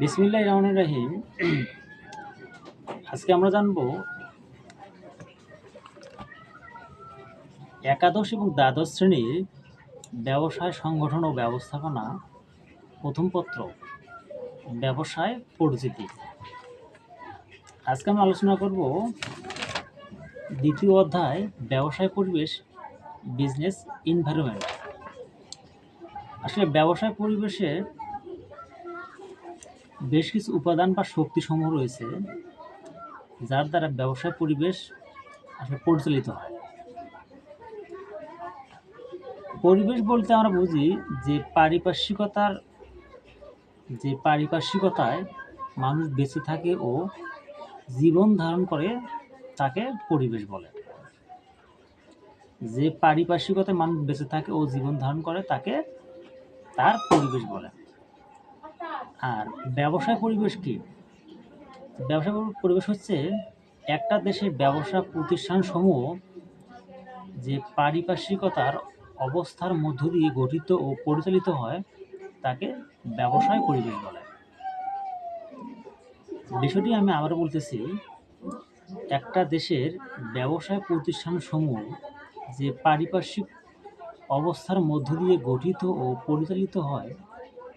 বিসমিল্লাহ রহমান রাহিম। আজকে আমরা জানব একাদশ এবং দ্বাদশ শ্রেণির ব্যবসায় সংগঠন ও ব্যবস্থাপনা প্রথম পত্র, ব্যবসায় পরিচিতি। আজকে আমরা আলোচনা করব দ্বিতীয় অধ্যায়, ব্যবসায় পরিবেশ, বিজনেস ইনভায়রনমেন্ট আসলে ব্যবসায় পরিবেশে বেশ কিছু উপাদান বা শক্তিসমূহ রয়েছে, যার দ্বারা ব্যবসায় পরিবেশ আসলে পরিচালিত হয়। পরিবেশ বলতে আমরা বুঝি যে পারিপার্শ্বিকতার, যে পারিপার্শ্বিকতায় মানুষ বেঁচে থাকে ও জীবন ধারণ করে তাকে পরিবেশ বলে। যে পারিপার্শ্বিকতায় মানুষ বেঁচে থাকে ও জীবন ধারণ করে তাকে তার পরিবেশ বলে। আর ব্যবসায় পরিবেশ কি? ব্যবসা পরিবেশ হচ্ছে একটা দেশের ব্যবসা প্রতিষ্ঠান সমূহ যে পারিপার্শ্বিকতার অবস্থার মধ্য দিয়ে গঠিত ও পরিচালিত হয়, তাকে ব্যবসায় পরিবেশ বলে। বিষয়টি আমি আবারও বলতেছি, একটা দেশের ব্যবসায় প্রতিষ্ঠান সমূহ যে পারিপার্শ্বিক অবস্থার মধ্য দিয়ে গঠিত ও পরিচালিত হয়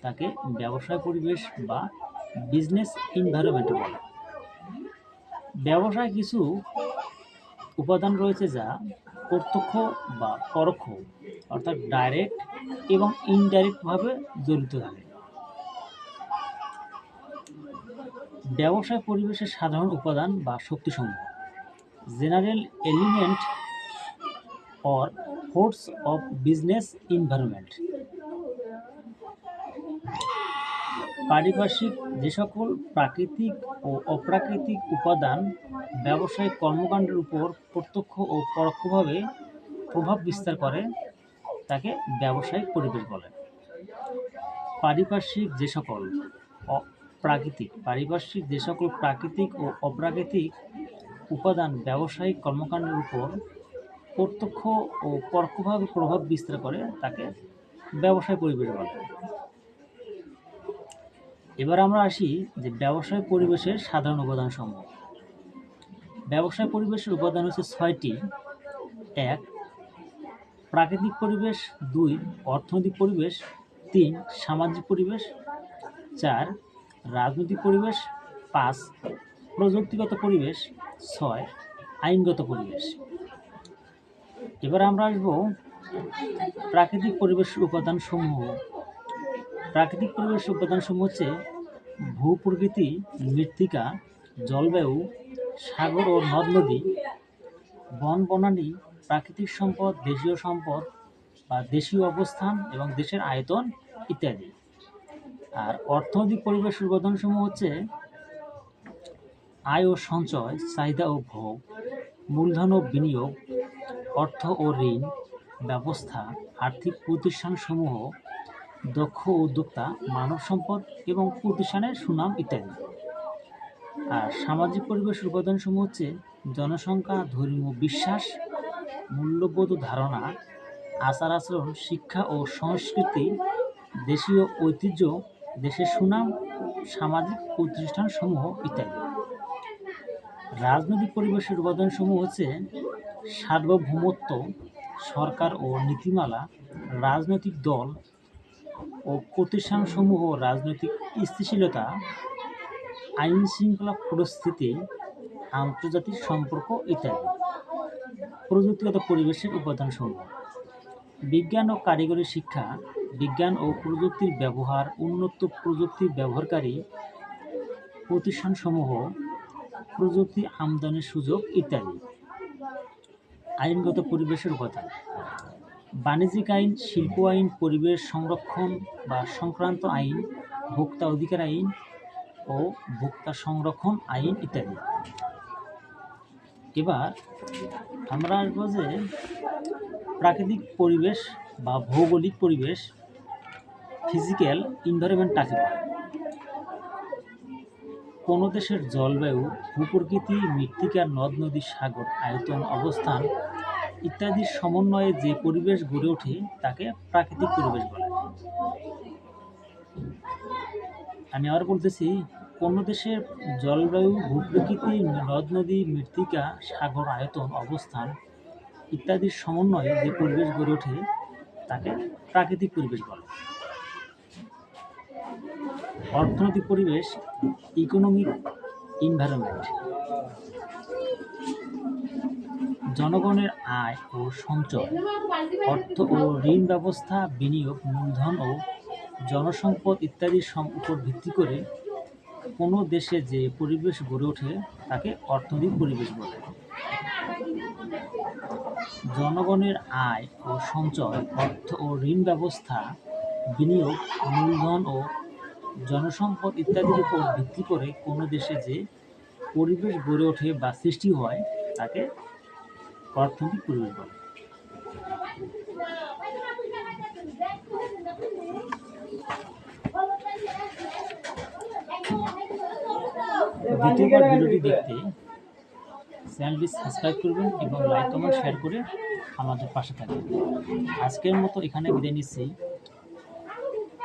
তাকে ব্যবসায় পরিবেশ বা বিজনেস ইনভায়রনমেন্ট বলে। ব্যবসায় কিছু উপাদান রয়েছে যা প্রত্যক্ষ বা পরোক্ষ, অর্থাৎ ডাইরেক্ট এবং ইনডাইরেক্টভাবে জড়িত থাকে। ব্যবসায় পরিবেশের সাধারণ উপাদান বা শক্তিসমূহ general element or force of business environment পারিপার্শ্বিক যে সকল প্রাকৃতিক ও অপ্রাকৃতিক উপাদান ব্যবসায়িক কর্মকাণ্ডের উপর প্রত্যক্ষ ও পরোক্ষভাবে প্রভাব বিস্তার করে, তাকে ব্যবসায়িক পরিবেশ বলে। পারিপার্শ্বিক যে সকল প্রাকৃতিক, পারিপার্শ্বিক যে সকল প্রাকৃতিক ও অপ্রাকৃতিক উপাদান ব্যবসায়িক কর্মকাণ্ডের উপর প্রত্যক্ষ ও পরোক্ষভাবে প্রভাব বিস্তার করে, তাকে ব্যবসায় পরিবেশ বলে। এবার আমরা আসি যে ব্যবসায় পরিবেশের সাধারণ উপাদান সমূহ। ব্যবসায় পরিবেশের উপাদান হচ্ছে ছয়টি। এক, প্রাকৃতিক পরিবেশ। দুই, অর্থনৈতিক পরিবেশ। তিন, সামাজিক পরিবেশ। চার, রাজনৈতিক পরিবেশ। পাঁচ, প্রযুক্তিগত পরিবেশ। ছয়, আইনগত পরিবেশ। এবার আমরা আসব প্রাকৃতিক পরিবেশের উপাদানসমূহ প্রাকৃতিক পরিবেশের উপাদানসমূহ হচ্ছে ভূপ্রকৃতি, মৃত্তিকা, জলবায়ু, সাগর ও নদ নদী, বন বনানী, প্রাকৃতিক সম্পদ, দেশীয় সম্পদ বা দেশীয় অবস্থান এবং দেশের আয়তন ইত্যাদি। আর অর্থনৈতিক পরিবেশের উপাদানসমূহ হচ্ছে আয় ও সঞ্চয়, চাহিদা ও ভোগ, মূলধন ও বিনিয়োগ, অর্থ ও ঋণ, ব্যবস্থা, আর্থিক প্রতিষ্ঠানসমূহ দক্ষ উদ্যোক্তা, মানব সম্পদ এবং প্রতিষ্ঠানের সুনাম ইত্যাদি। আর সামাজিক পরিবেশের উপাদানসমূহ হচ্ছে জনসংখ্যা, ধর্মীয় বিশ্বাস, মূল্যবোধ ধারণা, আচার আচরণ, শিক্ষা ও সংস্কৃতি, দেশীয় ঐতিহ্য, দেশের সুনাম, সামাজিক প্রতিষ্ঠানসমূহ ইত্যাদি। রাজনৈতিক পরিবেশের উপাদানসমূহ হচ্ছে সার্বভৌমত্ব, সরকার ও নীতিমালা, রাজনৈতিক দল ও প্রতিষ্ঠানসমূহ রাজনৈতিক স্থিতিশীলতা আইন শৃঙ্খলা পরিস্থিতি, আন্তর্জাতিক সম্পর্ক ইত্যাদি। প্রযুক্তিগত পরিবেশের উপাদানসমূহ। বিজ্ঞান ও কারিগরি শিক্ষা, বিজ্ঞান ও প্রযুক্তির ব্যবহার, উন্নত প্রযুক্তি ব্যবহারকারী প্রতিষ্ঠানসমূহ, প্রযুক্তি আমদানির সুযোগ ইত্যাদি। আইনগত পরিবেশের উপাদান। বাণিজ্যিক আইন, শিল্প আইন, পরিবেশ সংরক্ষণ বা সংক্রান্ত আইন, ভোক্তা অধিকার আইন ও ভোক্তা সংরক্ষণ আইন ইত্যাদি। এবার আমরা আসব যে প্রাকৃতিক পরিবেশ বা ভৌগোলিক পরিবেশ ফিজিক্যাল ইনভায়রনমেন্ট কাকে বলে কোনো দেশের জলবায়ু, ভূপ্রকৃতি, মৃত্তিকা, নদ, নদী, সাগর, আয়তন, অবস্থান ইত্যাদির সমন্বয়ে যে পরিবেশ গড়ে ওঠে, তাকে প্রাকৃতিক পরিবেশ বলে। আমি আবার বলতেছি কোনো দেশের জলবায়ু, ভূপ্রকৃতি নদ নদী, মৃত্তিকা, সাগর, আয়তন, অবস্থান ইত্যাদির সমন্বয়ে যে পরিবেশ গড়ে ওঠে, তাকে প্রাকৃতিক পরিবেশ বলে। অর্থনৈতিক পরিবেশ ইকোনমিক ইনভায়রনমেন্ট জনগণের আয় ও সঞ্চয়, অর্থ ও ঋণ ব্যবস্থা, বিনিয়োগ, মূলধন ও জনসম্পদ ইত্যাদির উপর ভিত্তি করে কোনো দেশে যে পরিবেশ গড়ে ওঠে তাকে অর্থনৈতিক পরিবেশ বলে। জনগণের আয় ও সঞ্চয়, অর্থ ও ঋণ ব্যবস্থা, বিনিয়োগ, মূলধন ও জনসম্পদ ইত্যাদির উপর ভিত্তি করে কোনো দেশে যে পরিবেশ গড়ে ওঠে বা সৃষ্টি হয় তাকে অর্থনৈতিক পরিবেশ বলে দ্বিতীয়বার ভিডিওটি দেখতে চ্যানেলটি সাবস্ক্রাইব করবেন এবং লাইক, কমেন্ট, শেয়ার করে আমাদের পাশে থাকবেন। আজকের মতো এখানে বিদায় নিচ্ছি।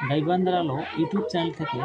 গাইবান্দার আলো ইউটিউব চ্যানেল থেকে